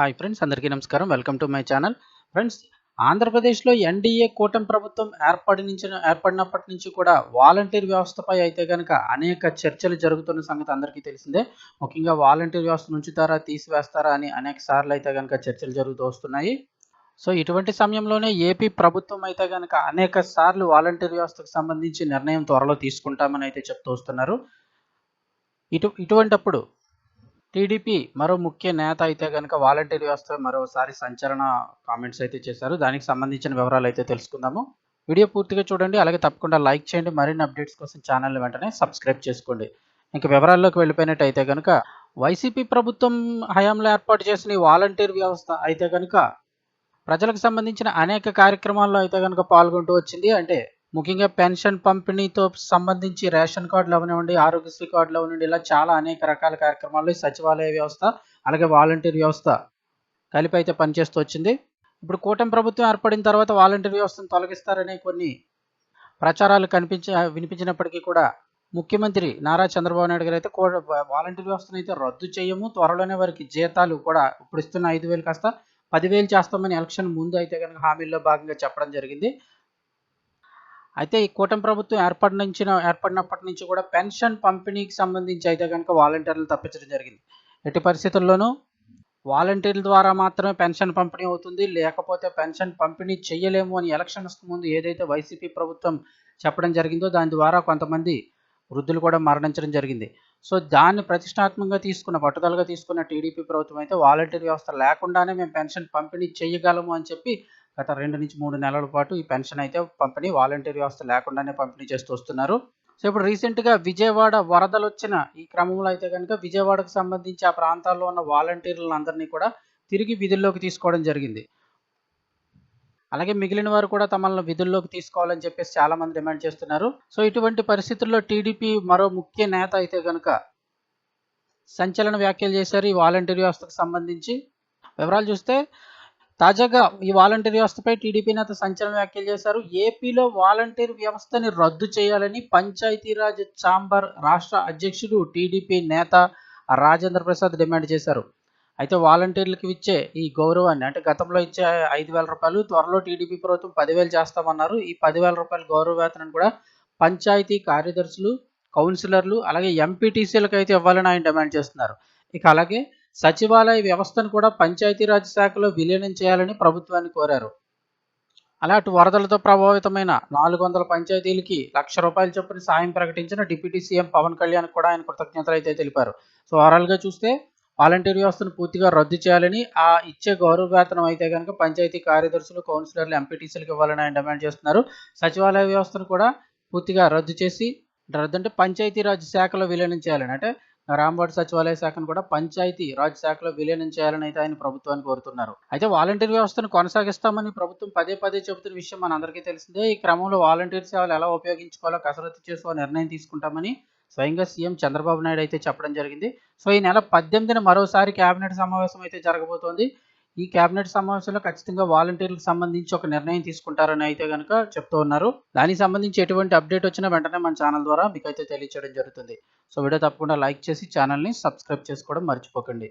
Hi friends అందరికీ నమస్కారం. Welcome to my channel. Friends ఆంధ్రప్రదేశ్లో ఎన్డీఏ కూటమి ప్రభుత్వం ఏర్పడి నుంచి ఏర్పడినప్పటి నుంచి కూడా వాలంటీర్ వ్యవస్థపై అయితే కనుక అనేక చర్చలు జరుగుతున్న సంగతి అందరికీ తెలిసిందే. ముఖ్యంగా వాలంటీర్ వ్యవస్థ ఉంచుతారా తీసివేస్తారా అని అనేక సార్లు అయితే కనుక చర్చలు జరుగుతూ వస్తున్నాయి. సో ఇటువంటి సమయంలోనే ఏపీ ప్రభుత్వం అయితే కనుక అనేక సార్లు వాలంటీర్ వ్యవస్థకు సంబంధించి నిర్ణయం త్వరలో తీసుకుంటామని అయితే చెప్తూ వస్తున్నారు. ఇటు ఇటువంటప్పుడు టీడీపీ మరో ముఖ్య నేత అయితే కనుక వాలంటీర్ వ్యవస్థ మరోసారి సంచలన కామెంట్స్ అయితే చేశారు. దానికి సంబంధించిన వివరాలు అయితే తెలుసుకుందాము. వీడియో పూర్తిగా చూడండి. అలాగే తప్పకుండా లైక్ చేయండి. మరిన్ని అప్డేట్స్ కోసం ఛానల్ వెంటనే సబ్స్క్రైబ్ చేసుకోండి. ఇంక వివరాల్లోకి వెళ్ళిపోయినట్టయితే కనుక వైసీపీ ప్రభుత్వం హయాంలో ఏర్పాటు చేసిన ఈ వాలంటీర్ వ్యవస్థ అయితే కనుక ప్రజలకు సంబంధించిన అనేక కార్యక్రమాల్లో అయితే కనుక పాల్గొంటూ వచ్చింది. అంటే ముఖ్యంగా పెన్షన్ పంపిణీతో సంబంధించి రేషన్ కార్డులు అవనివ్వండి ఆరోగ్యశ్రీ కార్డులు అవనివ్వండి ఇలా చాలా అనేక రకాల కార్యక్రమాలు సచివాలయ వ్యవస్థ అలాగే వాలంటీర్ వ్యవస్థ కలిపి అయితే పనిచేస్తూ వచ్చింది. ఇప్పుడు కూటమి ప్రభుత్వం ఏర్పడిన తర్వాత వాలంటీర్ వ్యవస్థను తొలగిస్తారనే కొన్ని ప్రచారాలు కనిపించ వినిపించినప్పటికీ కూడా ముఖ్యమంత్రి నారా చంద్రబాబు నాయుడు గారు అయితే వాలంటీర్ వ్యవస్థను అయితే రద్దు చేయము. త్వరలోనే వారికి జీతాలు కూడా ఇప్పుడు ఇస్తున్న ఐదు వేలు కాస్త పదివేలు చేస్తామని ఎలక్షన్ ముందు అయితే కనుక హామీల్లో భాగంగా చెప్పడం జరిగింది. అయితే ఈ కూటమి ప్రభుత్వం ఏర్పడిన ఏర్పడినప్పటి నుంచి కూడా పెన్షన్ పంపిణీకి సంబంధించి అయితే కనుక వాలంటీర్లు తప్పించడం జరిగింది. ఎట్టి పరిస్థితుల్లోనూ వాలంటీర్ల ద్వారా మాత్రమే పెన్షన్ పంపిణీ అవుతుంది. లేకపోతే పెన్షన్ పంపిణీ చేయలేము అని ఎలక్షన్స్ ముందు ఏదైతే వైసీపీ ప్రభుత్వం చెప్పడం జరిగిందో దాని ద్వారా కొంతమంది వృద్ధులు కూడా మరణించడం జరిగింది. సో దాన్ని ప్రతిష్టాత్మకంగా తీసుకున్న పట్టుదలగా తీసుకున్న టీడీపీ ప్రభుత్వం అయితే వాలంటీర్ వ్యవస్థ లేకుండానే మేము పెన్షన్ పంపిణీ చేయగలము అని చెప్పి గత రెండు నుంచి మూడు నెలల పాటు ఈ పెన్షన్ అయితే పంపిణీ వాలంటీర్ వ్యవస్థ లేకుండానే పంపిణీ చేస్తూ వస్తున్నారు. సో ఇప్పుడు రీసెంట్గా విజయవాడ వరదలు వచ్చిన ఈ క్రమంలో అయితే కనుక విజయవాడకు సంబంధించి ఆ ప్రాంతాల్లో ఉన్న వాలంటీర్లందరినీ కూడా తిరిగి విధుల్లోకి తీసుకోవడం జరిగింది. అలాగే మిగిలిన వారు కూడా తమల్ని విధుల్లోకి తీసుకోవాలని చెప్పేసి చాలా మంది డిమాండ్ చేస్తున్నారు. సో ఇటువంటి పరిస్థితుల్లో టీడీపీ మరో ముఖ్య నేత అయితే కనుక సంచలన వ్యాఖ్యలు చేశారు ఈ వాలంటీర్ వ్యవస్థకు సంబంధించి. వివరాలు చూస్తే తాజాగా ఈ వాలంటీర్ వ్యవస్థపై టీడీపీ నేత సంచలన వ్యాఖ్యలు చేశారు. ఏపీలో వాలంటీర్ వ్యవస్థని రద్దు చేయాలని పంచాయతీరాజ్ ఛాంబర్ రాష్ట్ర అధ్యక్షుడు టీడీపీ నేత రాజేంద్ర ప్రసాద్ డిమాండ్ చేశారు. అయితే వాలంటీర్లకు ఇచ్చే ఈ గౌరవాన్ని అంటే గతంలో ఇచ్చే ఐదు వేల రూపాయలు త్వరలో టీడీపీ ప్రభుత్వం పదివేలు చేస్తామన్నారు. ఈ పదివేల రూపాయల గౌరవ వేతనం కూడా పంచాయతీ కార్యదర్శులు కౌన్సిలర్లు అలాగే ఎంపీటీసీలకు అయితే ఇవ్వాలని ఆయన డిమాండ్ చేస్తున్నారు. ఇక అలాగే సచివాలయ వ్యవస్థను కూడా పంచాయతీరాజ్ శాఖలో విలీనం చేయాలని ప్రభుత్వాన్ని కోరారు. అలాంటి వరదలతో ప్రభావితమైన నాలుగు వందల పంచాయతీలకి లక్ష రూపాయల చొప్పున సాయం ప్రకటించిన డిప్యూటీ సీఎం పవన్ కళ్యాణ్ కూడా ఆయన కృతజ్ఞతలు అయితే తెలిపారు. సో ఓవరాల్గా చూస్తే వాలంటీర్ వ్యవస్థను పూర్తిగా రద్దు చేయాలని ఆ ఇచ్చే గౌరవ వేతనం అయితే కనుక పంచాయతీ కార్యదర్శులు కౌన్సిలర్లు ఎంపీటీసీలకు ఇవ్వాలని ఆయన డిమాండ్ చేస్తున్నారు. సచివాలయ వ్యవస్థను కూడా పూర్తిగా రద్దు చేసి రద్దు అంటే పంచాయతీరాజ్ శాఖలో విలీనం చేయాలని అంటే రాంబాడు సచివాలయ శాఖను కూడా పంచాయతీ రాజ్ శాఖలో విలీనం చేయాలని అయితే ఆయన ప్రభుత్వాన్ని కోరుతున్నారు. అయితే వాలంటీర్ వ్యవస్థను కొనసాగిస్తామని ప్రభుత్వం పదే పదే చెబుతున్న విషయం మనందరికీ తెలిసిందే. ఈ క్రమంలో వాలంటీర్ సేవలు ఎలా ఉపయోగించుకోవాలో కసరత్తు చేసుకో నిర్ణయం తీసుకుంటామని స్వయంగా సీఎం చంద్రబాబు నాయుడు అయితే చెప్పడం జరిగింది. సో ఈ నెల పద్దెనిమిదిన మరోసారి కేబినెట్ సమావేశం అయితే జరగబోతోంది. ఈ కేబినెట్ సమావేశంలో ఖచ్చితంగా వాలంటీర్లకు సంబంధించి ఒక నిర్ణయం తీసుకుంటారని అయితే కనుక చెప్తూ ఉన్నారు. దానికి సంబంధించి ఎటువంటి అప్డేట్ వచ్చినా వెంటనే మన ఛానల్ ద్వారా మీకు అయితే తెలియచేయడం జరుగుతుంది. సో వీడియో తప్పకుండా లైక్ చేసి ఛానల్ని సబ్స్క్రైబ్ చేసుకోవడం మర్చిపోకండి.